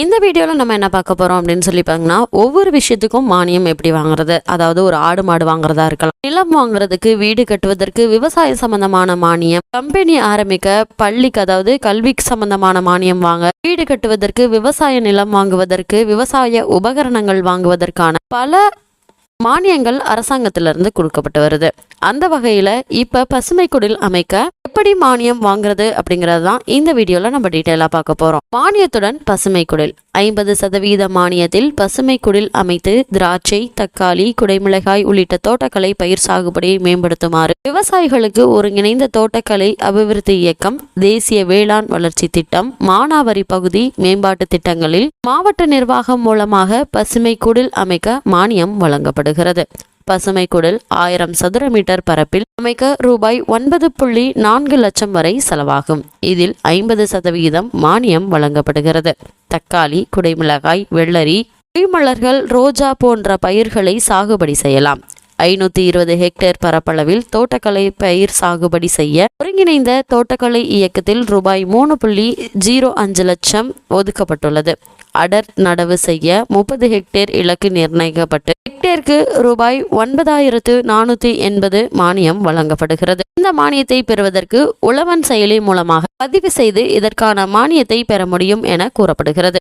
இந்த வீடியோவில் நம்ம என்ன பார்க்க போகிறோம் அப்படின்னு சொல்லி பார்த்தீங்கன்னா ஒவ்வொரு விஷயத்துக்கும் மானியம் எப்படி வாங்குறது? அதாவது ஒரு ஆடு மாடு வாங்குறதா இருக்கலாம். நிலம் வாங்குறதுக்கு வீடு கட்டுவதற்கு விவசாய சம்பந்தமான மானியம். கம்பெனி ஆரம்பிக்க பள்ளிக்கு அதாவது கல்விக்கு சம்பந்தமான மானியம் வாங்க வீடு கட்டுவதற்கு விவசாய நிலம் வாங்குவதற்கு விவசாய உபகரணங்கள் வாங்குவதற்கான பல மானியங்கள் அரசாங்கத்திலிருந்து கொடுக்கப்பட்டு வருது. அந்த வகையில் இப்போ பசுமை குடில் அமைக்க எப்படி மானியம் வாங்குறது அப்படிங்கறது தான் இந்த வீடியோல நம்ம டீட்டெயிலா பார்க்க போறோம். மானியத்துடன் பசுமை குடில். ஐம்பது சதவீத மானியத்தில் பசுமை குடில் அமைத்து திராட்சை தக்காளி குடைமிளகாய் உள்ளிட்ட தோட்டக்கலை பயிர் சாகுபடியை மேம்படுத்துமாறு விவசாயிகளுக்கு ஒருங்கிணைந்த தோட்டக்கலை அபிவிருத்தி இயக்கம் தேசிய வேளாண் வளர்ச்சி திட்டம் மானாவரி பகுதி மேம்பாட்டு திட்டங்களில் மாவட்ட நிர்வாகம் மூலமாக பசுமை குடில் அமைக்க மானியம் வழங்கப்படுகிறது. பசுமை குடில் ஆயிரம் சதுர மீட்டர் பரப்பில் அமைக்க ரூபாய் ஒன்பது புள்ளி நான்கு லட்சம் வரை செலவாகும். இதில் ஐம்பது சதவிகிதம் மானியம் வழங்கப்படுகிறது. தக்காளி குடைமிளகாய் வெள்ளரி குடிமலர்கள் ரோஜா போன்ற பயிர்களை சாகுபடி செய்யலாம். ஐநூற்றி இருபது ஹெக்டேர் பரப்பளவில் தோட்டக்கலை பயிர் சாகுபடி செய்ய ஒருங்கிணைந்த தோட்டக்கலை இயக்கத்தில் ரூபாய் மூணு புள்ளி ஜீரோ அஞ்சு லட்சம் ஒதுக்கப்பட்டுள்ளது. அடர் நடவு செய்ய முப்பது ஹெக்டேர் இலக்கு நிர்ணயிக்கப்பட்டு ஹெக்டேருக்கு ரூபாய் ஒன்பதாயிரத்து நானூற்றி எண்பது மானியம் வழங்கப்படுகிறது. இந்த மானியத்தை பெறுவதற்கு உழவன் செயலி மூலமாக பதிவு செய்து இதற்கான மானியத்தை பெற முடியும் என கூறப்படுகிறது.